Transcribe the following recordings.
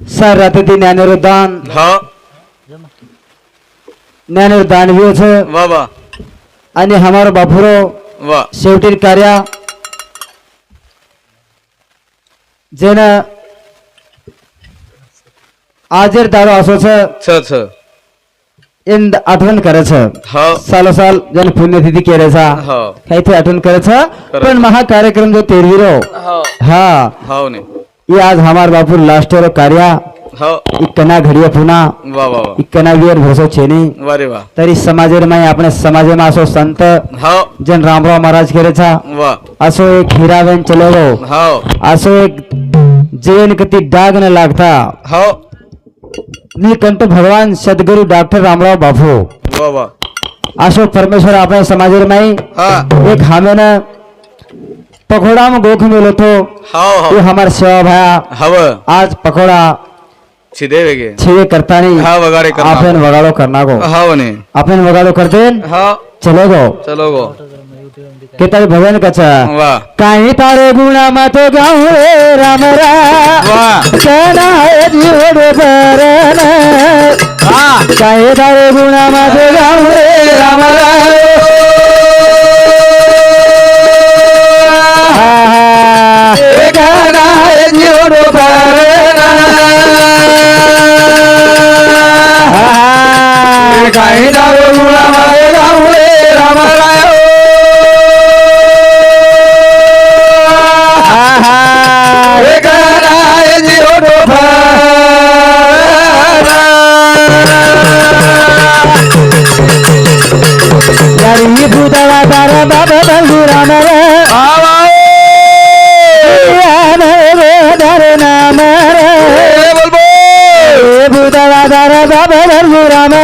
Sir आता ते ज्ञानेवर दान हा ज्ञानेवर आणि हमारो बापुरो वा. शेवटी कार्या. जेना आजेर दारो असो छ छ छ. इन आठवण करायच सालो साल जन पुण्यतिथि केल्याचा काही ते आठवण करायचं पण महा कार्यक्रम जो तेरवी हा. आज हमार बापू लास्ट रो कार्या। इकना घड़िया पुना। इकना वीर भरोसो छेनी। वारे वा तरी समाजे में अपने समाजे में असो संत। जन राम रामराव महाराज करे छा। असो एक हीरा हीराबेन चलो आसो एक जेन कती डाग न लागता। नी कंटो भगवान सदगुरु डॉक्टर राम रामराव बापू। आसो परमेश्वर अपने समाजे में एक हमें पकोड़ा में गोख मिलो तो। हाँ ये हमारे सेवा भाया हाँ आज पकोड़ा छिदे वेगे। छे करता नहीं हाँ वगाड़े करना। आपन वगाड़ो करना को हाँ वने आपन वगाड़ो कर देन हाँ चलो गो। चलो गो। कितने भजन कचा। कहीं काहे तारे गुणा मातो गाऊं राम राम सेना कहना है जीवन बरन। वाह। काहे तारे गुणा मातो गाऊं राम राम కైదవుల రాములే రమరా ராம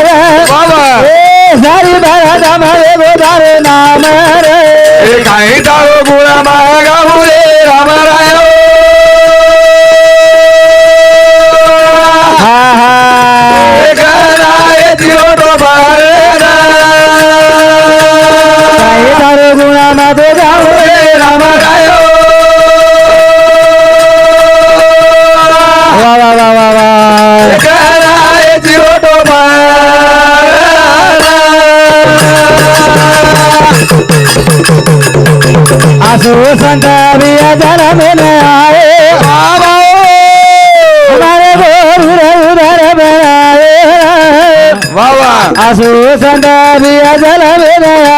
సంతావియ జనమినాయ అసూ సంతావియ జనమినాయ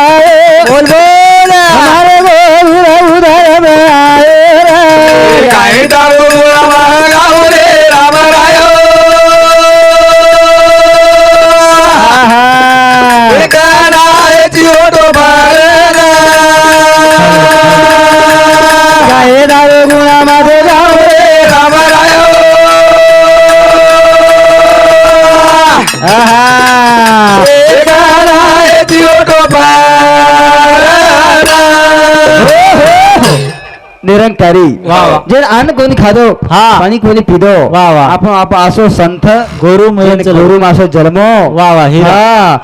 हरी जे अन्न कोणी खादो हा पाणी कोणी पिदो आपण आप असो संत गोरु गोरु मासो जन्मो वा वा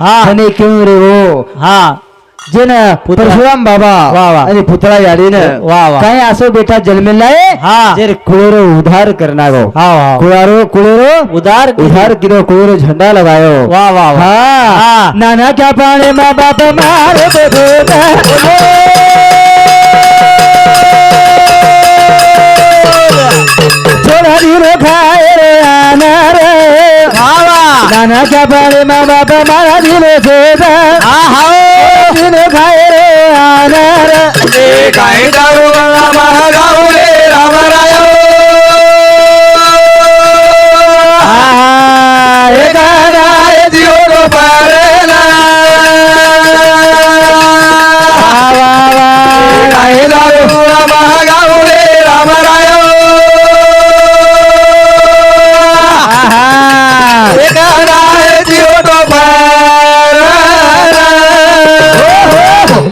हा क्यों रे हो हा जे ना परशुराम बाबा वा वा आणि पुतळा यादीनं वा वा काय असो बेटा जन्मेला हा जे कुळेरो उधार करणारो हा कुळारो कुळेरो उधार उधार किरो कुळेरो झंडा लगायो वा वा हा नाना क्या पाणे मा बाप मार दे थोडा दिन बाहेर येणार नानाच्या पाणी मा बाबा मला दिन सोडा दिन बाहेर येणार काय गाऊ महागाऊ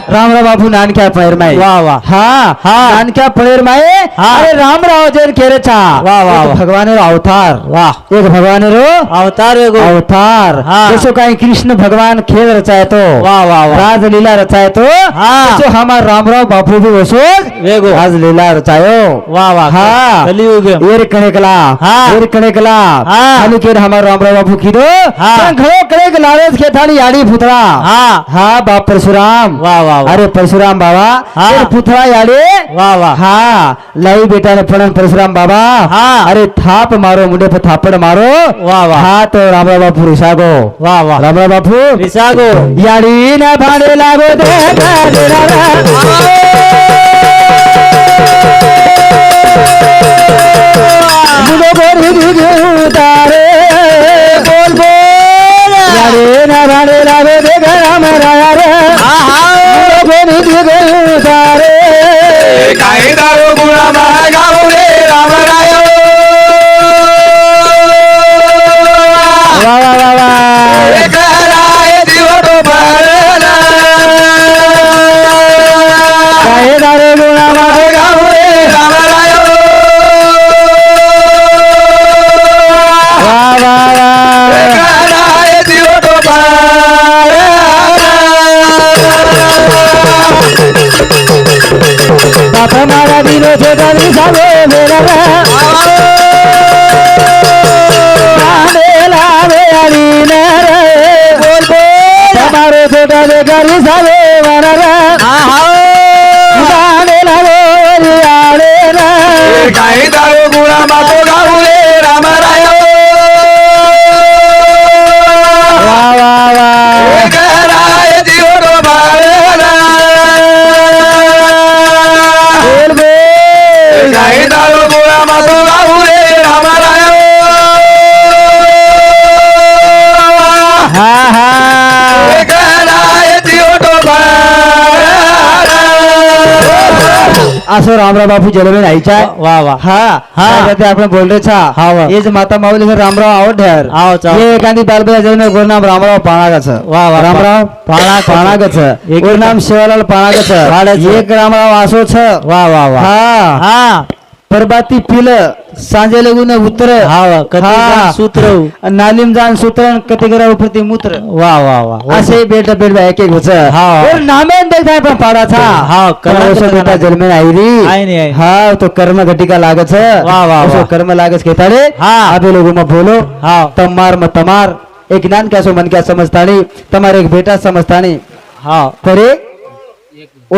रामराव नानक्या पैर माई वा वा. हा हा. नानक्या पैर माई अरे रामराव जैन केरेचा. वा वा भगवान रो अवतार. वा. एक भगवान रो अवतार अवतार. हा. जसो काही कृष्ण भगवान खेळ रचायतो वा वा राज लीला राजलीला रचायतो तसो हमार रामराव बापू भी वसो वेगो राजलीला रचायो. वा वा. हा. कलियुग एर कणेकला. एर हा. खाली केर हमार रामराव बापू किदो घळो कणेक लावेस खेथाली याडी फुतरा हा. हा बाप परशुराम. वा वा. वा अरे परशुराम बाबा हा. तेर पुतळा याडी वा वा. हा लाई बेटा ने पडन परशुराम बाबा. हा. अरे थाप मारो मुंडे पर थापड़ मारो. वा वा. हा तो रामराव बापू रिसागो. वा वा. रामराव बापू रिसागो. याडी ना भाडे लागो दे गोरी बोल बोल. ना भाड़े लावे दे गया பெருதாரே கைதாரோ குணமாகவுடே வா வா வா. ప్రమాద విరోచత సవే వెలరా તમારો છોટા જે કરી સાવે વરરા આહો ગાડે લાવો રે આડે રે કાયદા असो रामराव बापू जलवेन आईच्या. वा वा हा हा. ते आपण बोल रे छा. हा वा. ये जे माता माऊली सर रामराव आवड ढेर आव ये एखादी बालबया जण गोर नाम रामराव पाणागच वा वा रामराव पाणागच. पाणागच एक- गोर नाम शिवालाल पाणागच. एक रामराव असो छ वा वा वा. हा. हा. परबाती पिल सांजे लगून उतर. हा हा. सूत्र. नालिम जान सूत्र कती करा उपरती मूत्र. वा वा वा असे बेट बेट एक एक होच हा. और नामे देखताय पण पाडाचा. हा, कर्नाटक कर्म बेटा कर्नाटक. जन्मे आई री आहे. हा तो कर्म घटिका लागच. वा, वा, वा. कर्म लागच घेताडे. हा. अबे लोगों में बोलो हा. तमार म तमार. एक ज्ञान क्या सो मन क्या समझतानी. तमार एक बेटा समझतानी. हा. परे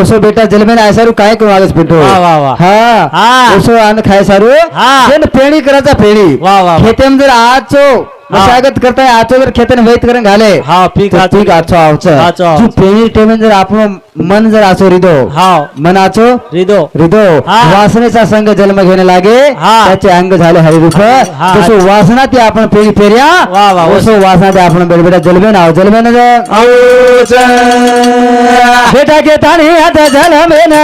ओसो बेटा जन्मे ना सारू काय करू आगच पिंटो वा, वा, वा. हा हा. ओसो आन खाय सारू हा. जेन पेणी करायचा पेणी वा, वा, वा. मशागत करताय आजचो जर खेतन वैत करून घाले हा पीक आचो. पीक आचो आवच आचो आवच. जो पेणी टेमेन जर आपण मन जर आचो रिदो हा मन आचो रिदो हा. वासनेचा संघ जन्म घेणे लागे हा. त्याचे अंग झाले हरिरुख हा. तसो वासना ती आपण पेरी पेर्या वा, वा. तसो वासना ती आपण बेटा जलमे नाव जलमे न न बेटा के ताणी आता जलमे न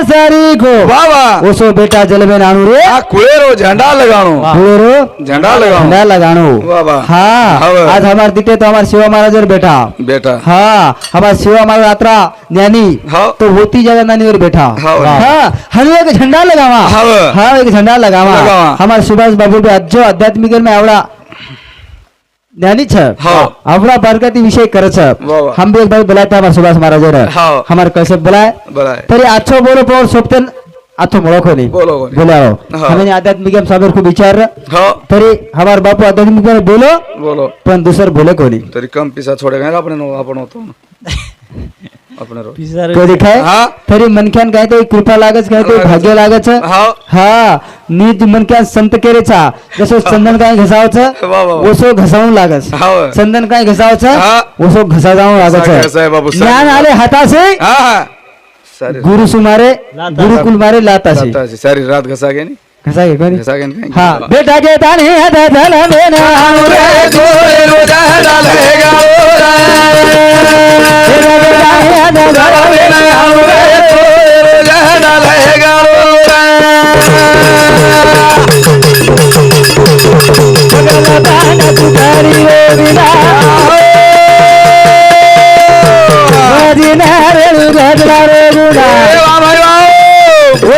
राया सरी को बाबा ओसो बेटा जल में नानू रे આ કુળેરો ઝંડા લગાણું रो ઝંડા લગાણું झंडा लगानो वाह, वाह। हाँ हाँ। आज हमारे दिखे तो हमारे शिवा महाराज और बैठा બેટા हाँ हमारे शिवा महाराज यात्रा ज्ञानी हाँ। तो होती जगह नानी और बैठा हाँ। हाँ हम एक झंडा लगावा हाँ। हाँ एक झंडा लगावा लगावा। हमारे सुभाष बाबू भी अज्जो आध्यात्मिक में आवड़ा ज्ञानी छ। हाँ। अपना वर्ग के विषय कर हम भी एक बार बुलाए सुभाष महाराज हाँ। हो। हमारे कैसे बुलाए? बुलाए। तरी अच्छो बोलो पर सोपते अच्छो मोड़ो नहीं बोलो बोला हो। हाँ। हमने आध्यात्मिक हम को विचार हाँ। हो। तरी हमारे बापू आध्यात्मिक बोलो। बोलो। पर दूसर बोले को नहीं तरी कम पैसा छोड़ेगा अपने अपन तरी मनख्यान काय ते कृपा लागत काय ते भाग्य लागत हा। मी ती मनख्यान संत केरेचा जसं चंदन काय वा, घसावचं ओसो घसावून लागत चंदन काय हा. घसावचं ओसो घसा जाऊन लागत ज्ञान आले हाताचे गुरु सुमारे गुरुकुल मारे लाताशी लाता सारी रात घसा गए नहीं? घसा के घसाई बारी घसागन हाँ बेटा के ताने हद ना देना रे गोरे रोदा दल लेगा ओरा बेटा के ताने हद दल देना रे गोरे रोदा दल लेगा ओरा बगला दान तुधारी रे बिना मदीना रे गदला रे गुना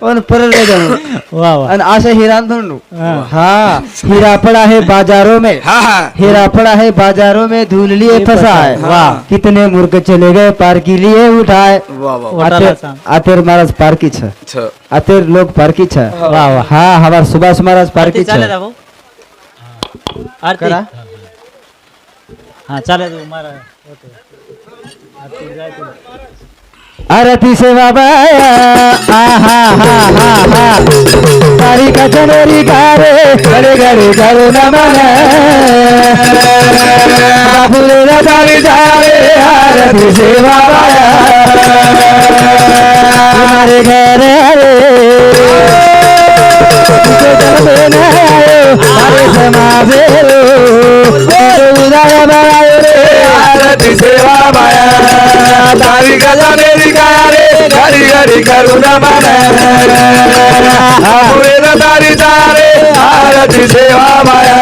पण परत नाही जाणू आणि असा हिरा धंडू. हा. हिरापड आहे बाजारो में. हिरापड आहे बाजारो में धूल लिए फसा है. वा कितने मूर्ख चले गए पारकी के लिए उठाए आतेर महाराज पारकी छ. आतेर लोग पारकी छ. वा हा हमार सुभाष महाराज पारकी छ. हा चालेल महाराज आरती से बाबा हा हा हा तारी का जनोरी गारे गड़े गरे गरो नमन बाबू तारी जावे आरती से बाबा हमारे घर अरे तुझे आयो हमारे समाजे तो उदार हमारी सेवा माया। तारी गजा मेरी गाया रे। हरी घरी करुणा माया। पूरे तारी तारे। भारती सेवा माया।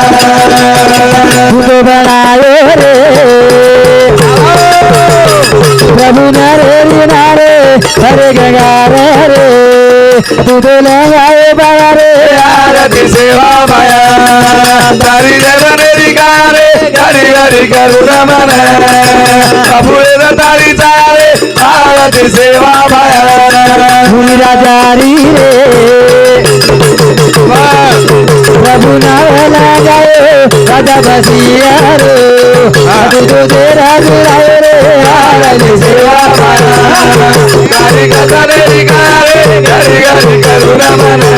तू बनाए रे। प्रभु नरे नारे। हरे गंगा रे দুদলে গায়ে বাড়ারে আর দিশে বাবায়া দারি দেবানেরি গারে গারি গারি করুণা মানে। কাপুরের দারি চারে আর দিশে বাবায়া ভুলি রাজারি রে। प्रभु नारा लगाए राजा बसिया रो आदि तो तेरा गिराए रे आले सेवा पारा गारी गजारे गारे गारी गारी करुणा मना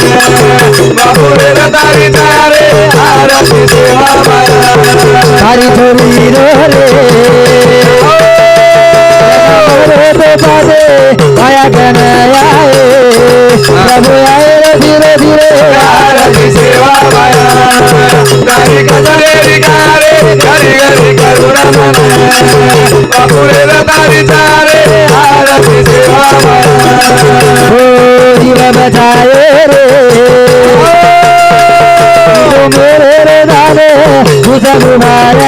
बाबू रे तारे आरती सेवा पारा तारी थोड़ी रो रे आया गन आए प्रभु आए रे रे सेवा घरी घरी करुणा बापुरे तारी सारे आरती सेवा हो जीव बचाए रे मेरे रे झाले तुझा गुणाया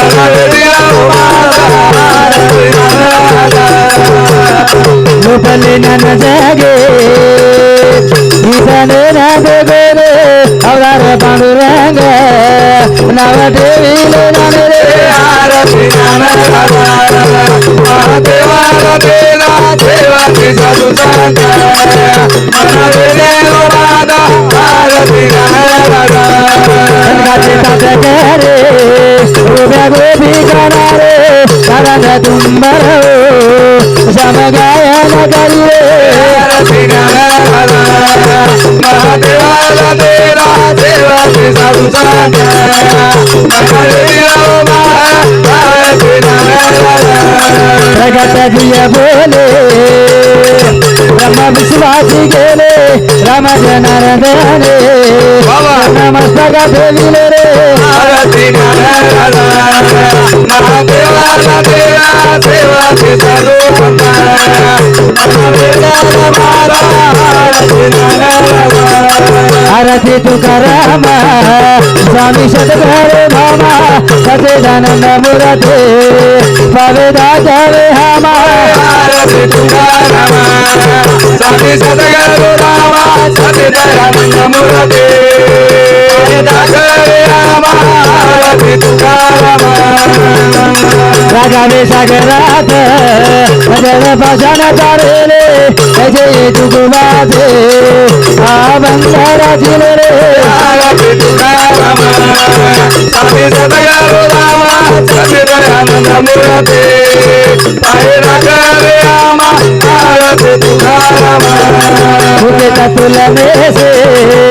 కృపలే నన జాగే. ಈಶಾನೇ ನಾದೆ ಬೇರೆ ಅವರ ಪಾಂಡುರಂಗ ನವ ದೇವಿ ಆರತಿ ದೇವಾರ ದೇವ ದೇವಾತಿ ಸದು ಮನವೇದ ಆರತಿ ಗಾರೆ ಗೋಪಿ ಗಣಾರೆ ಕರಗ ತುಂಬರೋ ಸಮಗಾಯನ ಗಲ್ಲೇ महादेवाला तेरा देवाचे साधूचा जगत दिया बोले బ్రహ్మ విశ్వాసిగేలే రమ జనరదేనే నమస్తగ सारथी तुकाराम स्वामी सतगर मामा सचिदानंद मुरते। पवेदा जवे हामा सारथी तुकाराम स्वामी सतगर मामा सचिदानंद मुरते। रागाने सागरात भजन भजन करेले ऐसे जुगुमाते आबंधरा जिले रे साथे सदयालो रामा साथे दयानंद मुरते पाए रागाने आमा आरते तुकारामा मुझे ततुल में से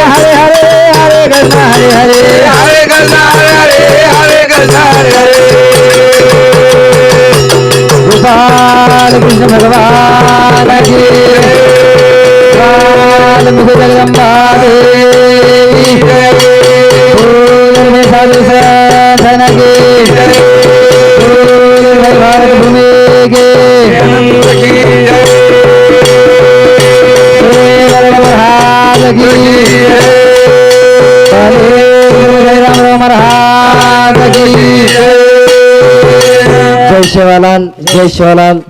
हरे हरे हरे कृष्ण हरे हरे हरे कृष्ण हरे हरे हरे कृष्ण हरे हरे गोपाल कृष्ण भगवान की बाल मुख जगदम्बा జయశివలాల్ జై శివలాల్